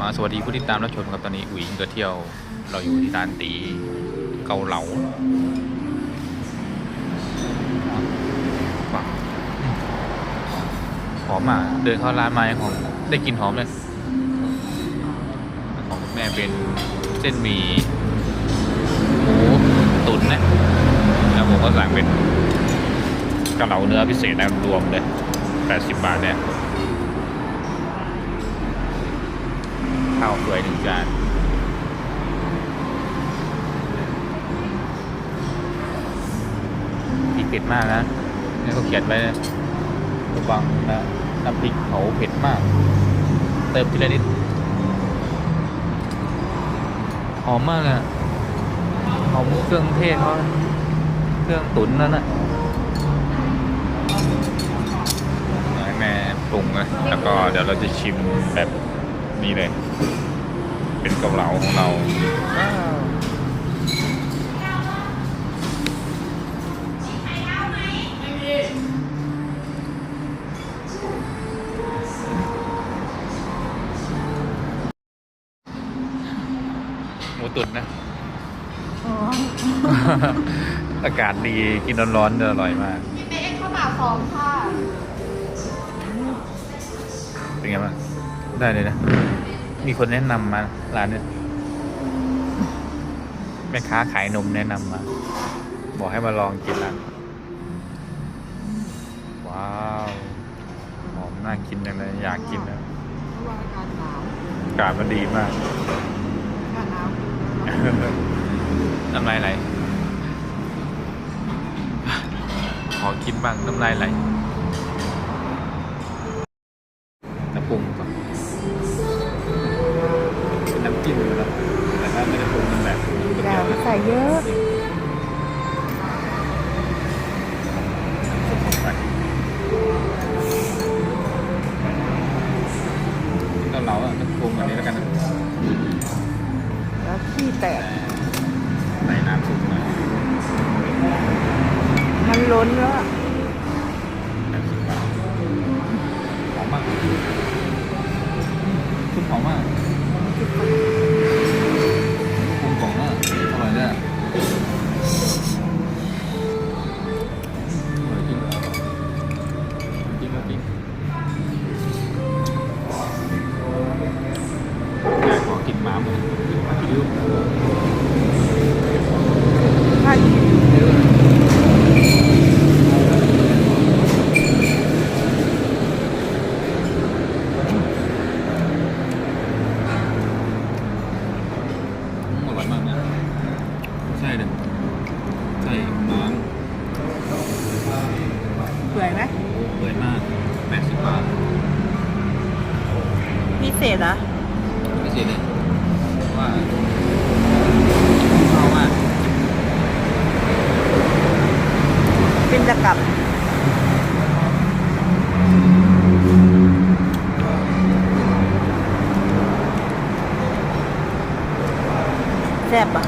มาสวัสดีผู้ติดตามรับชมครับตอนนี้อุ๋ยก็เที่ยวเราอยู่ที่ร้านตีเกาเหลาหอมอะเดินเข้าร้านมายังหอมได้กลินหอมเลยของแม่เป็นเส้นหมี่หมูตุ๋นนะแล้วผมก็สั่งเป็นเกาเหลาเนื้อพิเศษนะรวมเลย80 บาทเนี่ย ข้าวสวยหนึ่งจานพริกเผ็ดมากนะนี่เขาเขียนไว้นะระวังนะน้ำพริกเผาเผ็ดมาก เติมทีละนิดหอมมากเลยอะหอมเครื่องเทศเขาเครื่องตุ๋นนั่นน่ะให้แม่ปรุงเลยแล้วก็เดี๋ยวเราจะชิมแบบ นี้เลย เป็นเกาเหลาของเราหมูตุ๋นนะอ๋ออากาศดีกินร้อนๆจะอร่อยมากพี่เป๊กข้าวเปล่าสองค่ะ เป็นไงบ้าง ได้เลยนะ มีคนแนะนำมาร้านเนี้ยแม่ค้าขายนมแนะนำมา บอกให้มาลองกินร้านว้าวหอมน่ากินจังเลยอยากกินนะว่าอากาศหนาวอากาศมันดีมากอากาศหนาวน้ำลายไหลขอกินบ้างน้ำลายไหลน้ำปรุงก่อนเป็น ส่เยอะ เกาเหลาอะน้ำปรุงแบบนี้แล้วกันนะแล้วขี้แตก ใส่น้ำซุปหน่อยมันล้นแล้วอะแบบสิบบาทหอมมากซุปหอมมากปรุ พิเศษเหรอไม่เสียเลย ว่าชอบมากบินจะกลับ แซ่บอะ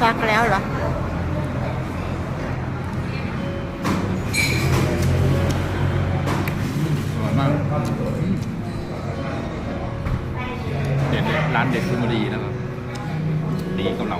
ฟักแล้วเหรอมากเด็ดร้านเด็ดคือมดีนะครับ ดีกับเรา